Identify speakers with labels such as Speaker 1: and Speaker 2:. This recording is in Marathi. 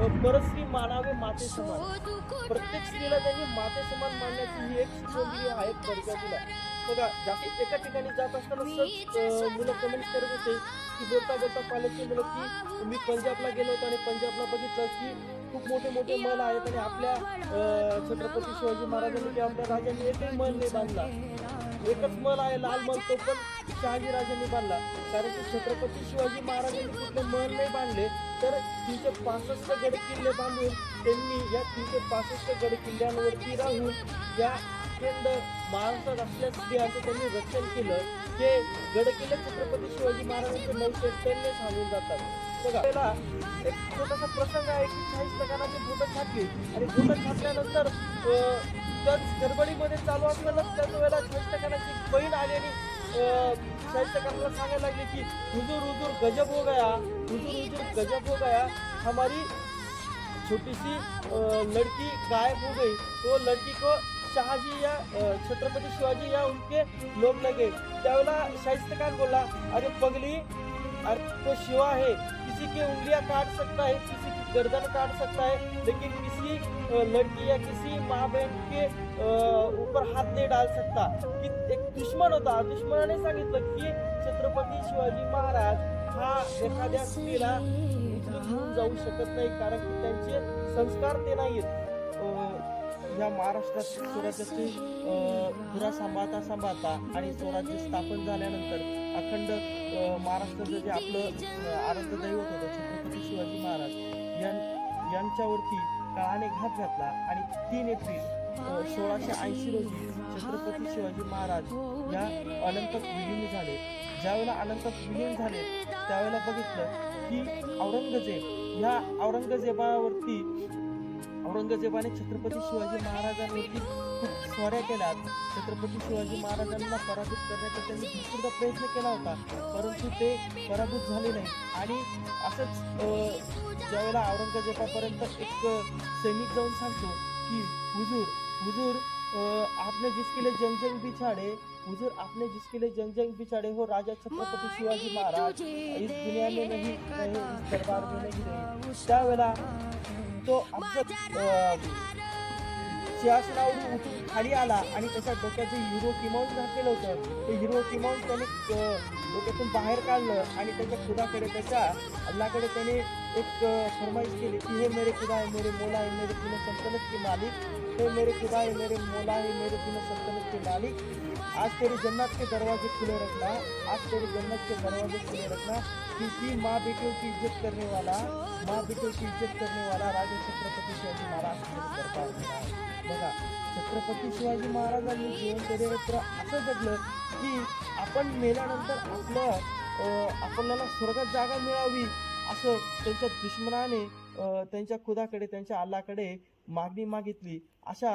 Speaker 1: अ, परस्त्री मानावे माते समान. प्रत्येक स्त्रीला त्यांनी माते समान मानण्याची ही एक शिकवण हा दर्जा दिला. बघा जास्त एका ठिकाणी जात असताना मुलं कमेंट करत होते की बोलता बोलता कॉलेजचे मुलं की मी पंजाबला गेलो होतो आणि पंजाबला बघितलं की खूप मोठे मोठे महल आहेत आणि आपल्या छत्रपती शिवाजी महाराजांनी किंवा आपल्या राजांनी एकही महल नाही बांधला. एकच महल आहे लाल महल तो पण शहाजीराजांनी बांधला. कारण की छत्रपती शिवाजी महाराजांनी कुठले महल नाही बांधले तर तीनशे पासष्ट गड किल्ले बांधून त्यांनी या तीनशे पासष्ट गड किल्ल्यांवरती राहून या अखंड महाराष्ट्रात असल्या स्त्रियांचं त्यांनी रक्षण केलं हे गडकिल्ले छत्रपती शिवाजी महाराजांचे नौके त्यांनी सांगून जातात. बघा एक छोटासा प्रसंग आहे की चाळीस टक्काचे बोटं छाटली आणि बोटं छाटल्यानंतर त्याच गडबडीमध्ये चालू असताना त्याच वेळेला चाळीस टक्काची बहीण आली आणि चाळीस टक्काला सांगायला लागली की हुजूर हुजूर गजब हो गया हुजूर हुजूर गजब हो गया हमारी छोटी सी लड़की गायब हो गई तो लड़की को शहाजी या छत्रपती शिवाजी या उनके लोग लगे। त्यावेळेला शाहिस्तकार बोलला अरे पगली अरे तो शिवा है किसी की उंगलियां काट सकता है किसी की गर्दन काट सकता है लेकिन किसी लड़की या किसी माँ बहन के ऊपर हाथ नहीं डाल सकता। कि एक दुश्मन होता. दुश्मनाने सांगितलं की छत्रपती शिवाजी महाराज हा एखाद्या स्त्रीला उचलून घेऊन जाऊ शकत नाही कारण की त्यांचे संस्कार ते नाहीत ह्या महाराष्ट्रात स्वराज्याचे धुरा सांभाळता सांभाळता आणि स्वराज्य स्थापन झाल्यानंतर अखंड महाराष्ट्राचं जे आपलं अं, आराध्य दैवत होतं छत्रपती शिवाजी महाराज यां यांच्यावरती काळाने घात घातला आणि तीन एप्रिल सोळाशे ऐंशी रोजी छत्रपती शिवाजी महाराज या अनंतात विलीन झाले. ज्यावेळेला अनंतात विलीन झाले त्यावेळेला बघितलं की औरंगजेब ह्या औरंगजेबावरती औरंगजेबाने छत्रपती शिवाजी महाराजांवरती खूप स्वाऱ्या केल्या छत्रपती शिवाजी महाराजांना पराभूत करण्याचा त्यांनी भरपूरदा प्रयत्न केला होता परंतु ते पराभूत झाले नाही. आणि असंच ज्यावेळेला औरंगजेबापर्यंत एक सैनिक जाऊन सांगतो की हुजूर हुजूर आपने जिसके लिए जंग जंग बिछाड़े हुजूर आपने जिसके लिए जंग जंग बिछाड़े हो राजा छत्रपती शिवाजी महाराज। इस दुनिया में नहीं इस दरबार में नहीं रहे। त्यावेळेला तो अफजल अं, सिंहासनावरून उठून खाली आला आणि त्याच्या डोक्याचे हिरो किमावून घातलेलं होतं. ते हिरो किमावून त्याने डोक्यातून बाहेर काढलं आणि त्याच्या खुदाकडे त्याच्या अल्लाकडे त्याने एक फरमाइश फरमाईश केली की हे मेरे खुदा है मेरे मोला है मेरे तीनों सल्तनत के मालिक। हे मेरे खुदा है मेरे मोला है मेरे तीनों सल्तनत के मालिक। आज तेरी जन्नत के दरवाजे खुले रखना आज तेरी जन्नत के दरवाजे खुले रखना क्योंकि माँ बेटियों की इज्जत करने वाला माँ बेटियों की इज्जत करने वाला राजा छत्रपति शिवाजी महाराज करता बघा छत्रपती शिवाजी महाराजांनी जीवन चरित्र असं जगलं की आपण मेल्यानंतर आपलं आपल्याला स्वर्गात जागा मिळावी. असं त्यांच्या दुश्मनाने त्यांच्या खुदाकडे त्यांच्या अल्लाकडे मागणी मागितली. अशा